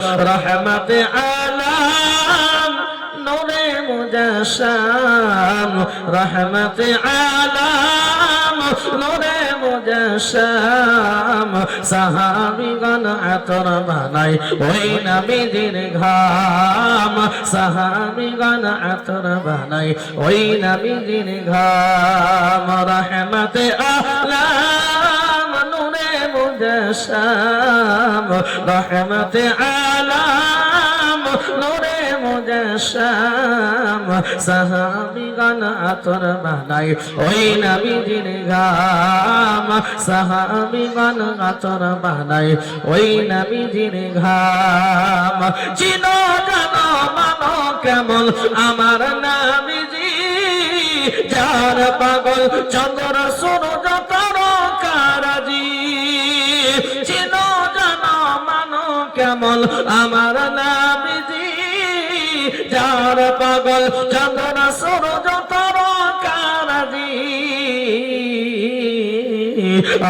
রহমতে আলাম, নূরে মুজাশাম। রহমতে আলাম, নূরে মুজাশাম। সাহাবিগণ আতর বানাই ওই নবীজির ঘাম। সাহাবিগণ আতর বানাই ওই নবীজির ঘাম। রহমতে আলাম নূরে মুজাশাম, রহমতে আলাম, নূরে মুজাশাম। সাহাবিগণ আতর বানাই ওই নবীজির ঘাম। সাহাবিগণ আতর বানাই ওই নবীজির ঘাম। চিনো জানো মানো কেমন আমার নবীজি? যার পাগল চন্দ্র সূর্য কেমন আমার নাবিজি? যার পাগল চন্দ্র সূর্য তারকারাজি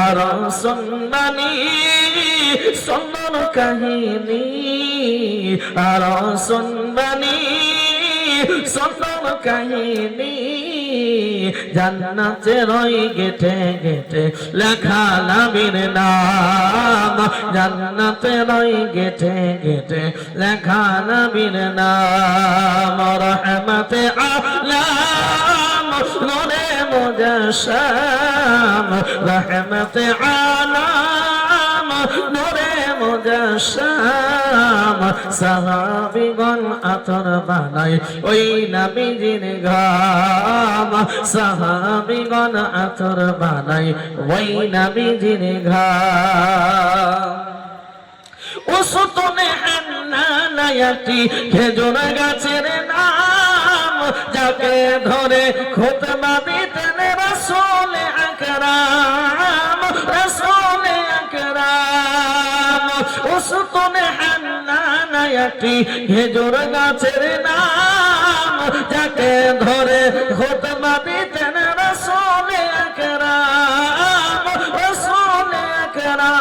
আর সন্দানি সন্দন কাহিনী। আর সন্ধানী সুন্দর কাহিনী জান্নাতের ওই গেটে গেটে লেখা নামের নাম। জান্নাতের ওই গেটে গেটে লেখা নামের নাম। রহমতে আলাম নূরে মুজাশাম রহমতে আলাম নূরে মুজাশাম সাহাবিগণ আতর বানাই ওই নবীজির ঘাম সাহাবিগণ আতর বানাই ওই নবীজির ঘাম উসুতনে হান্নানায়াতি খেজুর গাছের নাম, যাকে ধরে খুতবা দিতেন রাসূল আকরাম রাসূল আকরাম। উসুতনে হান্নানায়াতি হেজোর গাছের নাম যাকে ধরে খুতবা দিতেন রাসূল আকরাম রাসূল আকরাম